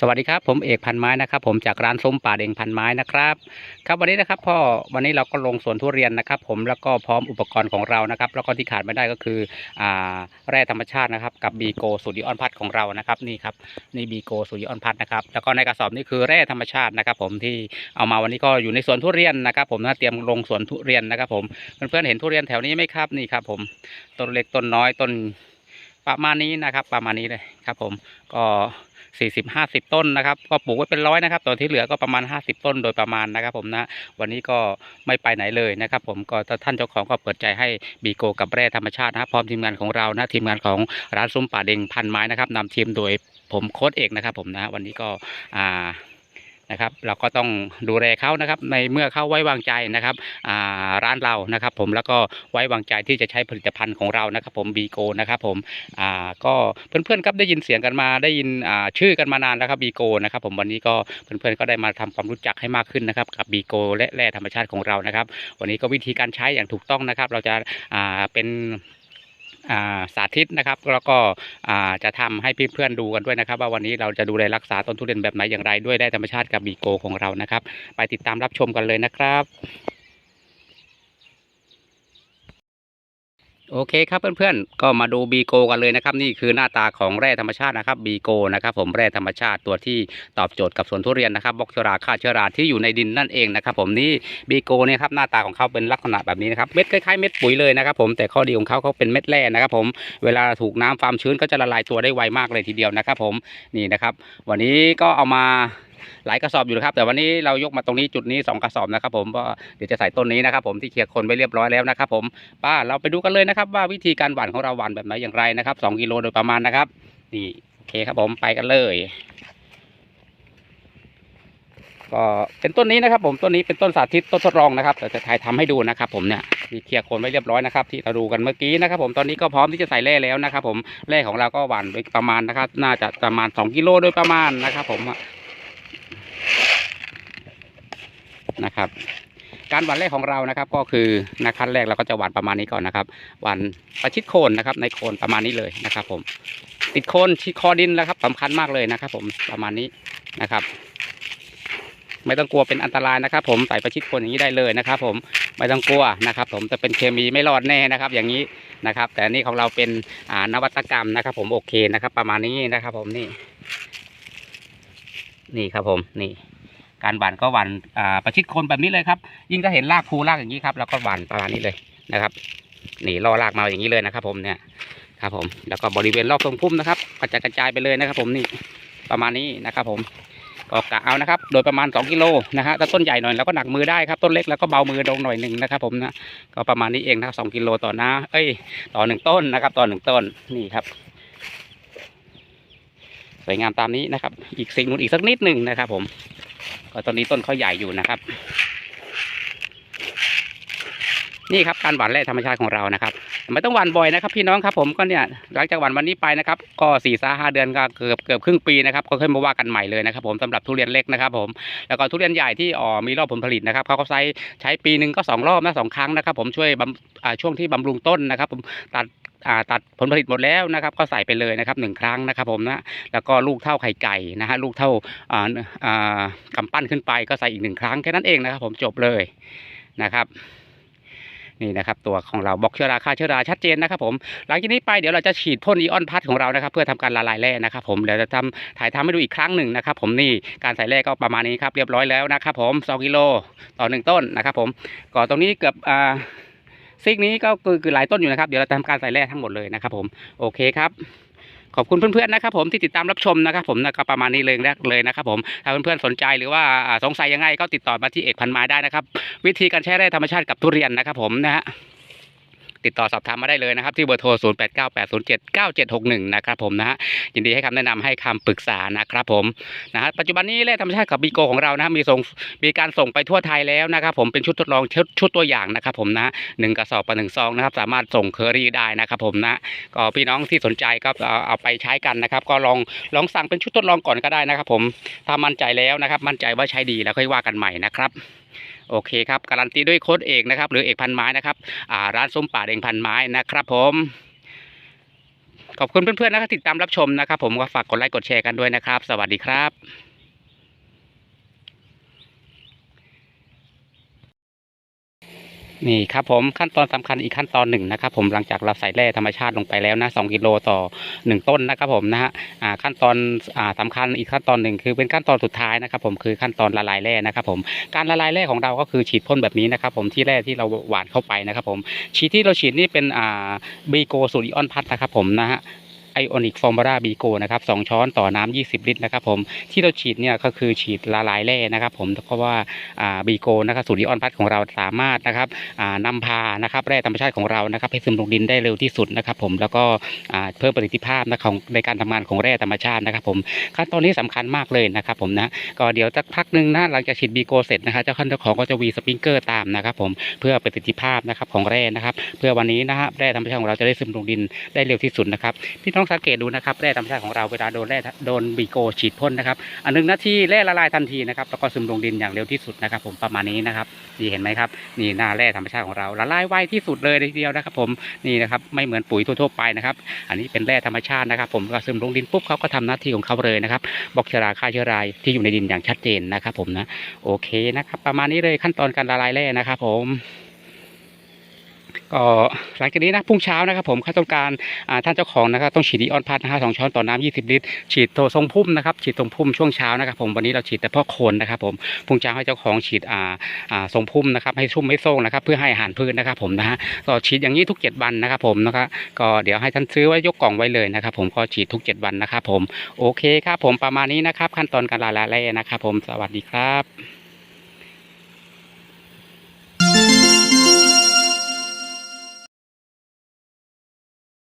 สวัสดีครับผมเอกพันไม้นะครับ ผมจากร้านส้มป่าเด่งพันไม้นะครับ ครับวันนี้นะครับพ่อวันนี้เราก็ลงสวนทุเรียนนะครับ ผมแล้วก็พร้อมอุปกรณ์ของเรานะครับ แล้วก็ที่ขาดไม่ได้ก็คืออ่าแร่ธรรมชาตินะครับ กับบีโกสูดิออนพัดของเรานะครับนี่ครับนี่บีโกสูดิออนพัดนะครับแล้วก็ในกระสอบนี่คือแร่ธรรมชาตินะครับ ผมที่เอามาวันนี้ก็อยู่ในสวนทุเรียนนะครับ ผมนะเตรียมลงสวนทุเรียนนะครับผมเพื่อนๆเห็นทุเรียนแถวนี้ไหมครับนี่ครับ ผมต้นเล็กต้นน้อยต้นประมาณนี้นะครับ ประมาณนี้เลยครับ ผมก็ สี่สิบห้าสิบต้นนะครับ ก็ปลูกไว้เป็นร้อยนะครับตัวที่เหลือก็ประมาณห้าสิบต้นโดยประมาณนะครับ ผมนะวันนี้ก็ไม่ไปไหนเลยนะครับ ผมก็ท่านเจ้าของก็เปิดใจให้บีโกกับแร่ธรรมชาตินะพร้อมทีมงานของเรานะทีมงานของร้านซุ้มป่าเด็งพันไม้นะครับนำทีมโดยผมโค้ดเอกนะครับ ผมนะวันนี้ก็อ่า นะครับ เราก็ต้องดูแลเขานะครับในเมื่อเขาไว้วางใจนะครับร้านเรานะครับ ผมแล้วก็ไว้วางใจที่จะใช้ผลิตภัณฑ์ของเรานะครับ ผมบีโกนะครับผมอ่าก็เพื่อนๆครับได้ยินเสียงกันมาได้ยินชื่อกันมานานแล้วครับบีโกนะครับ ผมวันนี้ก็เพื่อนๆก็ได้มาทำความรู้จักให้มากขึ้นนะครับ กับบีโกและแร่ธรรมชาติของเรานะครับ วันนี้ก็วิธีการใช้อย่างถูกต้องนะครับ เราจะเป็น สาธิตนะครับ แล้วก็จะทำให้เพื่อนๆดูกันด้วยนะครับ ว่าวันนี้เราจะดูแลรักษาต้นทุเรียนแบบไหนอย่างไรด้วยได้ธรรมชาติกับบีโกของเรานะครับ ไปติดตามรับชมกันเลยนะครับ โอเคครับเพื่อนๆ ก็มาดูบีโกกันเลยนะครับ นี่คือหน้าตาของแร่ธรรมชาตินะครับบีโกนะครับผมแร่ธรรมชาติตัวที่ตอบโจทย์กับสวนทุเรียนนะครับบล็อกเชราฆ่าเชื้อราที่อยู่ในดินนั่นเองนะครับผมนี่บีโกเนี่ยครับหน้าตาของเขาเป็นลักษณะแบบนี้นะครับเม็ดคล้ายๆเม็ดปุ๋ยเลยนะครับผมแต่ข้อดีของเขาเขาเป็นเม็ดแร่นะครับผมเวลาถูกน้ำความชื้นก็จะละลายตัวได้ไวมากเลยทีเดียวนะครับผมนี่นะครับวันนี้ก็เอามา หลายกระสอบอยู่นะครับ แต่วันนี้เรายกมาตรงนี้จุดนี้สองกระสอบนะครับผมก็เดี๋ยวจะใส่ต้นนี้นะครับผมที่เคลียร์คนไว้เรียบร้อยแล้วนะครับผมป้าเราไปดูกันเลยนะครับ ว่าวิธีการหว่านของเราหว่านแบบไหนอย่างไรนะครับสองกิโลโดยประมาณนะครับ นี่โอเคครับผมไปกันเลยก็เป็นต้นนี้นะครับ ผมต้นนี้เป็นต้นสาธิตต้นทดลองนะครับแต่จะถ่ายทำให้ดูนะครับผมเนี่ยมีเคลียร์โคนไว้เรียบร้อยนะครับ ที่เราดูกันเมื่อกี้นะครับ ผมตอนนี้ก็พร้อมที่จะใส่แร่แล้วนะครับ ผมแร่ของเราก็หว่านไปประมาณนะครับ น่าจะประมาณสองกิโลโดยประมาณนะครับ ผม นะครับ การหว่านแรกของเรานะครับ ก็คือนะขั้นแรกเราก็จะหว่านประมาณนี้ก่อนนะครับหว่านประชิดโคนนะครับ ในโคนประมาณนี้เลยนะครับ ผม ติดโคนที่คอดินนะครับสำคัญมากเลยนะครับ ผมประมาณนี้นะครับ ไม่ต้องกลัวเป็นอันตรายนะครับ ผมใส่ประชิดโคนอย่างนี้ได้เลยนะครับ ผมไม่ต้องกลัวนะครับ ผมจะเป็นเคมีไม่รอดแน่นะครับ อย่างนี้นะครับ แต่อันนี่ของเราเป็นอ่านวัตกรรมนะครับ ผมโอเคนะครับ ประมาณนี้นะครับ ผมนี่ นี่ครับผมนี่ การหว่านก็หว่านประชิดคนแบบนี้เลยครับ ยิ่งถ้าเห็นรากภูรากอย่างนี้ครับเราก็หว่านประมาณนี้เลยนะครับนี่ล่อรากมาอย่างนี้เลยนะครับ ผมเนี่ยครับผมแล้วก็บริเวณรอบทรงพุ่มนะครับกระจายกระจายไปเลยนะครับ ผมนี่ประมาณนี้นะครับ ผมก็กะเอานะครับ โดยประมาณ 2 กิโลนะฮะถ้าต้นใหญ่หน่อยเราก็หนักมือได้ครับ ต้นเล็กแล้วก็เบามือลงหน่อยหนึ่งนะครับ ผมนะก็ประมาณนี้เองนะครับสองกิโลต่อน้าเอ้ย ต่อหนึ่งต้นนะครับ ต่อหนึ่งต้นนี่ครับ สวยงามตามนี้นะครับ อีกสิ่งนู้นอีกสักนิดหนึ่งนะครับ ผม ก็ตอนนี้ต้นเขาใหญ่อยู่นะครับ นี่ครับการหว่านแร่ธรรมชาติของเรานะครับ ไม่ต้องหว่านบ่อยนะครับ พี่น้องครับผมก็เนี่ยหลังจากหว่านวันนี้ไปนะครับก็สี่สาห้าเดือนก็เกือบเกือบครึ่งปีนะครับก็ค่อยมาว่ากันใหม่เลยนะครับผมสำหรับทุเรียนเล็กนะครับผมแล้วก็ทุเรียนใหญ่ที่อ๋อมีรอบผลผลิตนะครับเขาก็ใช้ใช้ปีหนึ่งก็สองรอบนะสองครั้งนะครับ ผมช่วยบำอ่าช่วงที่บำรุงต้นนะครับผมตัดอ่าตัดผลผลิตหมดแล้วนะครับ ก็ใส่ไปเลยนะครับหนึ่งครั้งนะครับผมนะแล้วก็ลูกเท่าไข่ไก่นะฮะลูกเท่าอ่าอ่ากำปั้นขึ้นไปก็ใส่อีกหนึ่งครั้งแค่นั้นเองนะครับ ผมจบเลยนะครับ นี่นะครับตัวของเราบอกเชื้อราฆ่าเชื้อราชัดเจนนะครับผมหลังจากนี้ไปเดี๋ยวเราจะฉีดพ่นอีออนพัดของเรานะครับเพื่อทำการละลายแร่นะครับผมเดี๋ยวจะทำถ่ายทำให้ดูอีกครั้งหนึ่งนะครับผมนี่การใส่แร่ก็ประมาณนี้ครับเรียบร้อยแล้วนะครับผม2กิโลต่อหนึ่งต้นนะครับผมก่อตรงนี้เกือบอ่าซิกนี้ก็คือคือหลายต้นอยู่นะครับ เดี๋ยวเราจะทำการใส่แร่ทั้งหมดเลยนะครับผมโอเคครับ ขอบคุณเพื่อนๆนะครับผมที่ติดตามรับชมนะครับผมนะก็ประมาณนี้เลยเลยนะครับผมถ้าเพื่อนๆสนใจหรือว่าอ่าสงสัยยังไงก็ติดต่อมาที่เอกพันไม้ได้นะครับ วิธีการใช้แร่ธรรมชาติกับทุเรียนนะครับผมนะฮะ ติดต่อสอบถามมาได้เลยนะครับ ที่เบอร์โทร 0 8 9 8 0 7 9 7 6 1 นะครับผมนะฮะยินดีให้คำแนะนำให้คำปรึกษานะครับผมนะฮะปัจจุบันนี้แร่ธรรมชาติกับบีโกของเรานะฮะมีส่งมีการส่งไปทั่วไทยแล้วนะครับผมเป็นชุดทดลองชุดชุดตัวอย่างนะครับผมนะหนึ่งกระสอบต่อหนึ่งซองนะครับสามารถส่งเคอรี่ได้นะครับผมนะก็พี่น้องที่สนใจก็เอาไปใช้กันนะครับ ก็ลองลองสั่งเป็นชุดทดลองก่อนก็ได้นะครับผมถ้ามั่นใจแล้วนะครับ มั่นใจว่าใช้ดีแล้วค่อยว่ากันใหม่นะครับ โอเคครับการันตีด้วยโค้ดเอกนะครับหรือเอกพันไม้นะครับอ่าร้านส้มป่าเด้งพันไม้นะครับผมขอบคุณเพื่อนๆนะครับติดตามรับชมนะครับ ผมก็ฝากกดไลค์กดแชร์กันด้วยนะครับ สวัสดีครับ นี่ครับผมขั้นตอนสำคัญอีกขั้นตอนหนึ่งนะครับผมหลังจากเราใส่แร่ธรรมชาติลงไปแล้วนะสองกิโลต่อหนึ่งต้นนะครับผมนะฮะขั้นตอนอ่าสำคัญอีกขั้นตอนหนึ่งคือเป็นขั้นตอนสุดท้ายนะครับผมคือขั้นตอนละลายแร่นะครับผมการละลายแร่ของเราก็คือฉีดพ่นแบบนี้นะครับผมที่แร่ที่เราหวานเข้าไปนะครับผมฉีดที่เราฉีดนี่เป็นอ่าบีโกสูตรอิออนพัทนะครับผมนะฮะ อออนิกฟอร์มราบีโกนะครับสองช้อนต่อน้ำ20 ลิตรนะครับผมที่เราฉีดเนี่ยก็คือฉีดละลายแร่นะครับผมเพราะว่าอ่าบีโกนะครับสูตรอิออนพัทของเราสามารถนะครับอ่านำพานะครับแร่ธรรมชาติของเรานะครับให้ซึมลงดินได้เร็วที่สุดนะครับผมแล้วก็อ่าเพิ่มประสิทธิภาพนะของในการทำงานของแร่ธรรมชาตินะครับผมขั้นตอนนี้สำคัญมากเลยนะครับผมนะก็เดี๋ยวสักพักหนึ่งนะหลังจากฉีดบีโกเสร็จนะครับเจ้าขั้นเจ้าของก็จะวีสปริงเกอร์ตามนะครับผมเพื่อประสิทธิภาพนะครับของแร่นะครับ เพื่อวันนี้นะฮะแร่ธรรมชาติของเราจะได้ซึมลงดินได้เร็วที่สุดนะครับพี่น้องสังเกตดูนะครับแร่ธรรมชาติของเราเวลาโดนแร่โดนบีโกฉีดพ่นนะครับ อันหนึ่งนาที่แร่ละลายทันทีนะครับแล้วก็ซึมลงดินอย่างเร็วที่สุดนะครับ ผมประมาณนี้นะครับนี่เห็นไหมครับนี่หน้าแร่ธรรมชาติของเราละลายไวที่สุดเลยทีเดียวนะครับ ผมนี่นะครับไม่เหมือนปุ๋ยทั่วๆไปนะครับ อันนี้เป็นแร่ธรรมชาตินะครับ ผมก็ซึมลงดินปุ๊บเขาก็ทำหน้าที่ของเขาเลยนะครับบอกเชื้อราฆ่าเชื้อราที่อยู่ในดินอย่างชัดเจนนะครับ ผมนะโอเคนะครับ ประมาณนี้เลยขั้นตอนการละลายแร่นะครับ ผม ก็หลังจากนี้นะพรุ่งเช้านะครับผมเขาต้องการท่านเจ้าของนะครับต้องฉีดดีออนพัทนะฮะสองช้อนต่อน้ำ20 ลิตร ฉีดโททรงพุ่มนะครับฉีดทรงพุ่มช่วงเช้านะครับผมวันนี้เราฉีดแต่พ่อโคนนะครับผมพรุ่งเช้าให้เจ้าของฉีดอ่าอ่าทรงพุ่มนะครับให้ชุ่มให้โซ่งนะครับเพื่อให้อาหารพืชนะครับผมนะฮะก็ฉีดอย่างนี้ทุก 7 วันนะครับผมนะครับก็เดี๋ยวให้ท่านซื้อไว้ยกกล่องไว้เลยนะครับผมก็ฉีดทุก 7 วันนะครับผมโอเคครับผมประมาณนี้นะครับขั้นตอนการละลายนะครับผมสวัสดีครับ